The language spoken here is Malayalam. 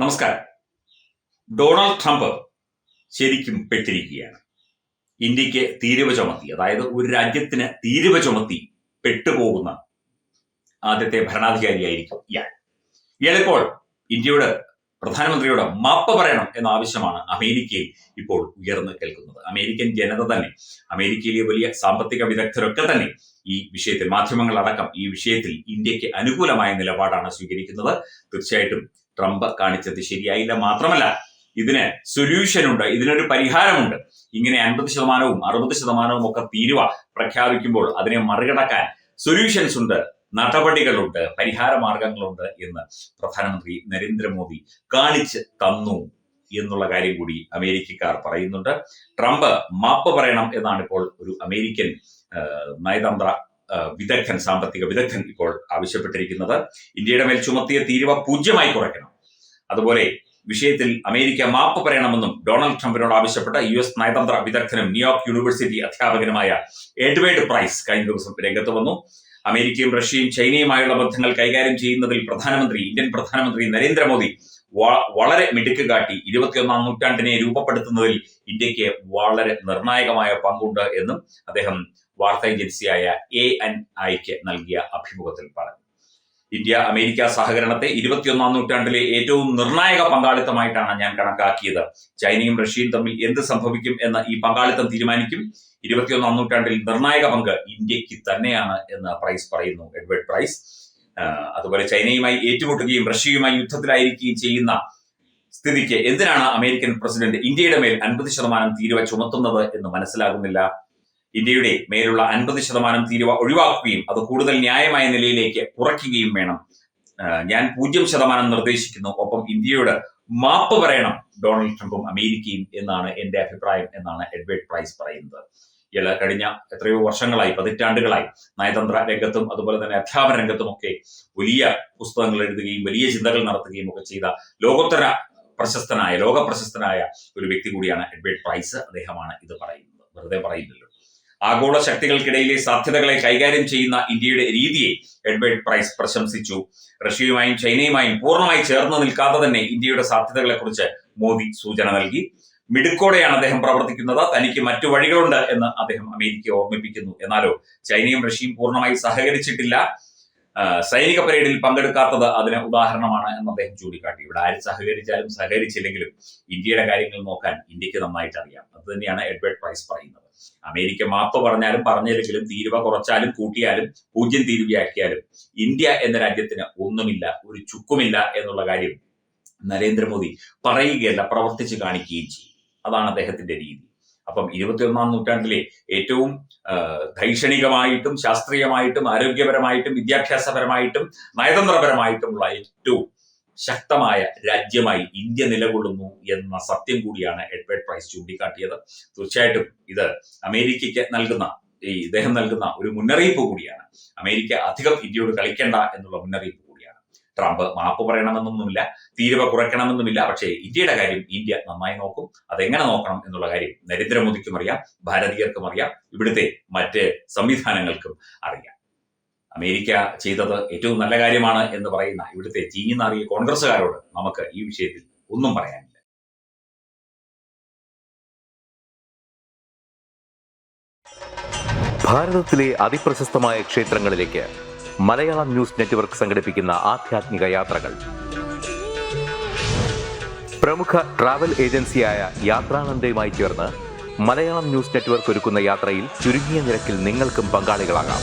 നമസ്കാരം. ഡൊണാൾഡ് ട്രംപ് ശരിക്കും പെട്ടിരിക്കുകയാണ്. ഇന്ത്യയ്ക്ക് തീരുവ ചുമത്തി അതായത് ഒരു രാജ്യത്തിന് തീരുവ ചുമത്തി പെട്ടുപോകുന്ന ആദ്യത്തെ ഭരണാധികാരിയായിരിക്കും ഇയാൾ. ഇയാളിപ്പോൾ ഇന്ത്യയുടെ പ്രധാനമന്ത്രിയോട് മാപ്പ് പറയണം എന്ന ആവശ്യമാണ് അമേരിക്കയിൽ ഇപ്പോൾ ഉയർന്നു കേൾക്കുന്നത്. അമേരിക്കൻ ജനത തന്നെ അമേരിക്കയിലെ വലിയ സാമ്പത്തിക വിദഗ്ധരൊക്കെ തന്നെ ഈ വിഷയത്തിൽ മാധ്യമങ്ങളടക്കം ഈ വിഷയത്തിൽ ഇന്ത്യയ്ക്ക് അനുകൂലമായ നിലപാടാണ് സ്വീകരിക്കുന്നത്. തീർച്ചയായിട്ടും ട്രംപ് കാണിച്ചത് ശരിയായില്ല മാത്രമല്ല ഇതിന് സൊല്യൂഷൻ ഉണ്ട് ഇതിനൊരു പരിഹാരമുണ്ട്. ഇങ്ങനെ അൻപത് ശതമാനവും അറുപത് ശതമാനവും ഒക്കെ തീരുവ പ്രഖ്യാപിക്കുമ്പോൾ അതിനെ മറികടക്കാൻ സൊല്യൂഷൻസ് ഉണ്ട് നടപടികളുണ്ട് പരിഹാര മാർഗങ്ങളുണ്ട് എന്ന് പ്രധാനമന്ത്രി നരേന്ദ്രമോദി കാണിച്ച് തന്നു എന്നുള്ള കാര്യം കൂടി അമേരിക്കക്കാർ പറയുന്നുണ്ട്. ട്രംപ് മാപ്പ് പറയണം എന്നാണ് ഇപ്പോൾ ഒരു അമേരിക്കൻ നയതന്ത്ര വിദഗ്ധൻ സാമ്പത്തിക വിദഗ്ധൻ ഇപ്പോൾ ആവശ്യപ്പെട്ടിരിക്കുന്നത്. ഇന്ത്യയുടെ മേൽ ചുമത്തിയ തീരുവ പൂജ്യമായി കുറയ്ക്കണം. അതുപോലെ വിഷയത്തിൽ അമേരിക്ക മാപ്പ് പറയണമെന്നും ഡൊണാൾഡ് ട്രംപിനോട് ആവശ്യപ്പെട്ട യു എസ് നയതന്ത്ര വിദഗ്ധനും ന്യൂയോർക്ക് യൂണിവേഴ്സിറ്റി അധ്യാപകനുമായ എഡ്വേർഡ് പ്രൈസ് കഴിഞ്ഞ ദിവസം രംഗത്ത് വന്നു. അമേരിക്കയും റഷ്യയും ചൈനയുമായുള്ള ബന്ധങ്ങൾ കൈകാര്യം ചെയ്യുന്നതിൽ പ്രധാനമന്ത്രി ഇന്ത്യൻ പ്രധാനമന്ത്രി നരേന്ദ്രമോദി വളരെ മിടുക്ക് കാട്ടി ഇരുപത്തിയൊന്നാം നൂറ്റാണ്ടിനെ രൂപപ്പെടുത്തുന്നതിൽ ഇന്ത്യയ്ക്ക് വളരെ നിർണായകമായ പങ്കുണ്ട് എന്നും അദ്ദേഹം വാർത്താ ഏജൻസിയായ എ എൻ ഐക്ക് നൽകിയ അഭിമുഖത്തിൽ പറഞ്ഞു. ഇന്ത്യ അമേരിക്ക സഹകരണത്തെ ഇരുപത്തിയൊന്നാം നൂറ്റാണ്ടിലെ ഏറ്റവും നിർണായക പങ്കാളിത്തമായിട്ടാണ് ഞാൻ കണക്കാക്കിയത്. ചൈനയും റഷ്യയും തമ്മിൽ എന്ത് സംഭവിക്കും എന്ന ഈ പങ്കാളിത്തം തീരുമാനിക്കും. ഇരുപത്തിയൊന്നാം നൂറ്റാണ്ടിൽ നിർണായക പങ്ക് ഇന്ത്യയ്ക്ക് തന്നെയാണ് എന്ന് പ്രൈസ് പറയുന്നു എഡ്വേർഡ് പ്രൈസ്. അതുപോലെ ചൈനയുമായി ഏറ്റുമുട്ടുകയും റഷ്യയുമായി യുദ്ധത്തിലായിരിക്കുകയും ചെയ്യുന്ന സ്ഥിതിക്ക് എന്തിനാണ് അമേരിക്കൻ പ്രസിഡന്റ് ഇന്ത്യയുടെ മേൽ അൻപത് ശതമാനം തീരുവ ചുമത്തുന്നത് എന്ന് മനസ്സിലാകുന്നില്ല? ഇന്ത്യയുടെ മേലുള്ള അൻപത് ശതമാനം തീരുവ ഒഴിവാക്കുകയും അത് കൂടുതൽ ന്യായമായ നിലയിലേക്ക് കുറയ്ക്കുകയും വേണം. ഞാൻ പൂജ്യം ശതമാനം നിർദ്ദേശിക്കുന്നു. ഒപ്പം ഇന്ത്യയോട് മാപ്പ് പറയണം ഡൊണാൾഡ് ട്രംപും അമേരിക്കയും എന്നാണ് എന്റെ അഭിപ്രായം എന്നാണ് എഡ്വേർഡ് പ്രൈസ് പറയുന്നത്. ഇയാൾ കഴിഞ്ഞ എത്രയോ വർഷങ്ങളായി പതിറ്റാണ്ടുകളായി നയതന്ത്ര രംഗത്തും അതുപോലെ തന്നെ അധ്യാപന രംഗത്തും ഒക്കെ വലിയ പുസ്തകങ്ങൾ എഴുതുകയും വലിയ ചിന്തകൾ നടത്തുകയും ഒക്കെ ചെയ്ത ലോകോത്തര പ്രശസ്തനായ ലോക പ്രശസ്തനായ ഒരു വ്യക്തി കൂടിയാണ് എഡ്വേർഡ് പ്രൈസ്. അദ്ദേഹമാണ് ഇത് പറയുന്നത്. വെറുതെ പറയുന്നില്ലല്ലോ. ആഗോള ശക്തികൾക്കിടയിലെ സാധ്യതകളെ കൈകാര്യം ചെയ്യുന്ന ഇന്ത്യയുടെ രീതിയെ എഡ്വേർഡ് പ്രൈസ് പ്രശംസിച്ചു. റഷ്യയുമായും ചൈനയുമായും പൂർണമായി ചേർന്ന് നിൽക്കാതെ തന്നെ ഇന്ത്യയുടെ സാധ്യതകളെക്കുറിച്ച് മോദി സൂചന നൽകി. മിടുക്കോടെയാണ് അദ്ദേഹം പ്രവർത്തിക്കുന്നത്. തനിക്ക് മറ്റു വഴികളുണ്ട് എന്ന് അദ്ദേഹം അമേരിക്കയെ ഓർമ്മിപ്പിക്കുന്നു. എന്നാലോ ചൈനയും റഷ്യയും പൂർണമായി സഹകരിച്ചിട്ടില്ല. സൈനിക പരേഡിൽ പങ്കെടുക്കാത്തത് അതിന് ഉദാഹരണമാണ് എന്ന് അദ്ദേഹം ചൂണ്ടിക്കാട്ടി. ഇവിടെ ആര് സഹകരിച്ചാലും സഹകരിച്ചില്ലെങ്കിലും ഇന്ത്യയുടെ കാര്യങ്ങൾ നോക്കാൻ ഇന്ത്യയ്ക്ക് നന്നായിട്ട് അറിയാം അത് തന്നെയാണ് എഡ്വേർഡ് പ്രൈസ് പറയുന്നത്. അമേരിക്ക മാപ്പ് പറഞ്ഞാലും പറഞ്ഞില്ലെങ്കിലും തീരുവ കുറച്ചാലും കൂട്ടിയാലും പൂജ്യം തീരുവയാക്കിയാലും ഇന്ത്യ എന്ന രാജ്യത്തിന് ഒന്നുമില്ല ഒരു ചുക്കുമില്ല എന്നുള്ള കാര്യം നരേന്ദ്രമോദി പറയുകയല്ല പ്രവർത്തിച്ച് കാണിക്കുകയും ചെയ്യും. അതാണ് അദ്ദേഹത്തിന്റെ രീതി. അപ്പം ഇരുപത്തിയൊന്നാം നൂറ്റാണ്ടിലെ ഏറ്റവും ധൈഷണികമായിട്ടും ശാസ്ത്രീയമായിട്ടും ആരോഗ്യപരമായിട്ടും വിദ്യാഭ്യാസപരമായിട്ടും നയതന്ത്രപരമായിട്ടുമുള്ള ഏറ്റവും ശക്തമായ രാജ്യമായി ഇന്ത്യ നിലകൊള്ളുന്നു എന്ന സത്യം കൂടിയാണ് എഡ്വേർഡ് പ്രൈസ് ചൂണ്ടിക്കാട്ടിയത്. തീർച്ചയായിട്ടും ഇത് അമേരിക്കയ്ക്ക് നൽകുന്ന ഈ ഇദ്ദേഹം നൽകുന്ന ഒരു മുന്നറിയിപ്പ് കൂടിയാണ്. അമേരിക്ക അധികം ഇന്ത്യയോട് കളിക്കേണ്ട എന്നുള്ള മുന്നറിയിപ്പ് കൂടിയാണ്. ട്രംപ് മാപ്പ് പറയണമെന്നൊന്നുമില്ല തീരുവ കുറയ്ക്കണമെന്നുമില്ല. പക്ഷേ ഇന്ത്യയുടെ കാര്യം ഇന്ത്യ നന്നായി നോക്കും അതെങ്ങനെ നോക്കണം എന്നുള്ള കാര്യം നരേന്ദ്രമോദിക്കും അറിയാം ഭാരതീയർക്കും അറിയാം ഇവിടുത്തെ മറ്റ് സംവിധാനങ്ങൾക്കും അറിയാം. അമേരിക്ക ചെയ്തത് ഏറ്റവും നല്ല കാര്യമാണ് എന്ന് പറയുന്ന ഇവിടുത്തെ ചീഞ്ഞുനാറിയ കോൺഗ്രസ്സുകാരോട് നമുക്ക് ഈ വിഷയത്തിൽ ഒന്നും പറയാനില്ല. ഭാരതത്തിലെ അതിപ്രശസ്തമായ ക്ഷേത്രങ്ങളിലേക്ക് മലയാളം ന്യൂസ് നെറ്റ്വർക്ക് സംഘടിപ്പിക്കുന്ന ആധ്യാത്മിക യാത്രകൾ. പ്രമുഖ ട്രാവൽ ഏജൻസിയായ യാത്രാനന്ദയുമായി ചേർന്ന് മലയാളം ന്യൂസ് നെറ്റ്വർക്ക് ഒരുക്കുന്ന യാത്രയിൽ ചുരുങ്ങിയ നിരക്കിൽ നിങ്ങൾക്കും പങ്കാളികളാകാം.